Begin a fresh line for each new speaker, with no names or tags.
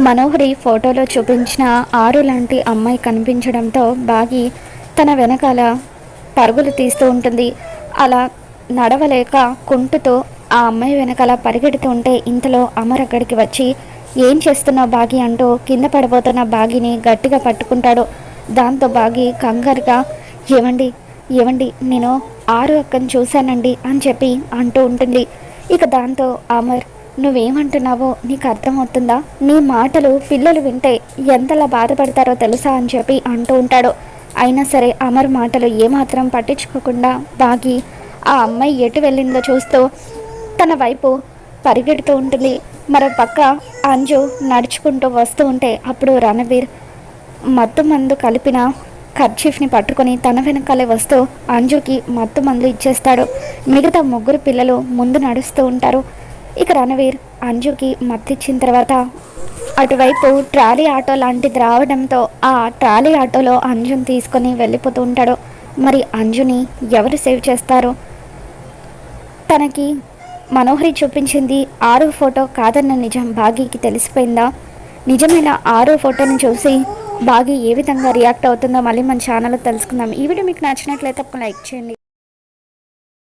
మనోహరి ఫోటోలో చూపించిన ఆరు లాంటి అమ్మాయి కనిపించడంతో బాగి తన వెనకాల పరుగులు తీస్తూ ఉంటుంది. అలా నడవలేక కుంటుతో ఆ అమ్మాయి వెనకాల పరిగెడుతూ ఉంటే ఇంతలో అమర్ అక్కడికి వచ్చి ఏం చేస్తున్నావు బాగి? అంటూ కింద పడిపోతున్న బాగిని గట్టిగా పట్టుకుంటాడు. దాంతో బాగి కంగారుగా ఏమండి ఏమండి నేను ఆరు అక్కను చూశానండి అని చెప్పి అంటూ ఉంటుంది. ఇక దాంతో అమర్ నువ్వేమంటున్నావో నీకు అర్థమవుతుందా? నీ మాటలు పిల్లలు వింటే ఎంతలా బాధపడతారో తెలుసా అని చెప్పి అంటూ ఉంటాడు. అయినా సరే అమర్ మాటలు ఏమాత్రం పట్టించుకోకుండా బాగి ఆ అమ్మాయి ఎటు వెళ్ళిందో చూస్తూ తన వైపు పరిగెడుతూ ఉంటుంది. మరో పక్క అంజు నడుచుకుంటూ వస్తూ ఉంటే అప్పుడు రణవీర్ మత్తు మందు కలిపిన కర్చీఫ్ని పట్టుకొని తన వెనకాలే వస్తూ అంజుకి మత్తు మందు ఇచ్చేస్తాడు. మిగతా ముగ్గురు పిల్లలు ముందు నడుస్తూ ఉంటారు. ఇక రణవీర్ అంజుకి మత్తిచ్చిన తర్వాత అటువైపు ట్రాలీ ఆటో లాంటిది రావడంతో ఆ ట్రాలీ ఆటోలో అంజుని తీసుకొని వెళ్ళిపోతూ ఉంటాడు. మరి అంజుని ఎవరు సేవ్ చేస్తారు? తనకి మనోహరి చూపించింది ఆరు ఫోటో కాదన్న నిజం బాగీకి తెలిసిపోయిందా? నిజమైన ఆరు ఫోటోని చూసి బాగి ఏ విధంగా రియాక్ట్ అవుతుందో మళ్ళీ మన ఛానల్లో తెలుసుకుందాం. ఈ వీడియో మీకు నచ్చినట్లయితే ఒక లైక్ చేయండి.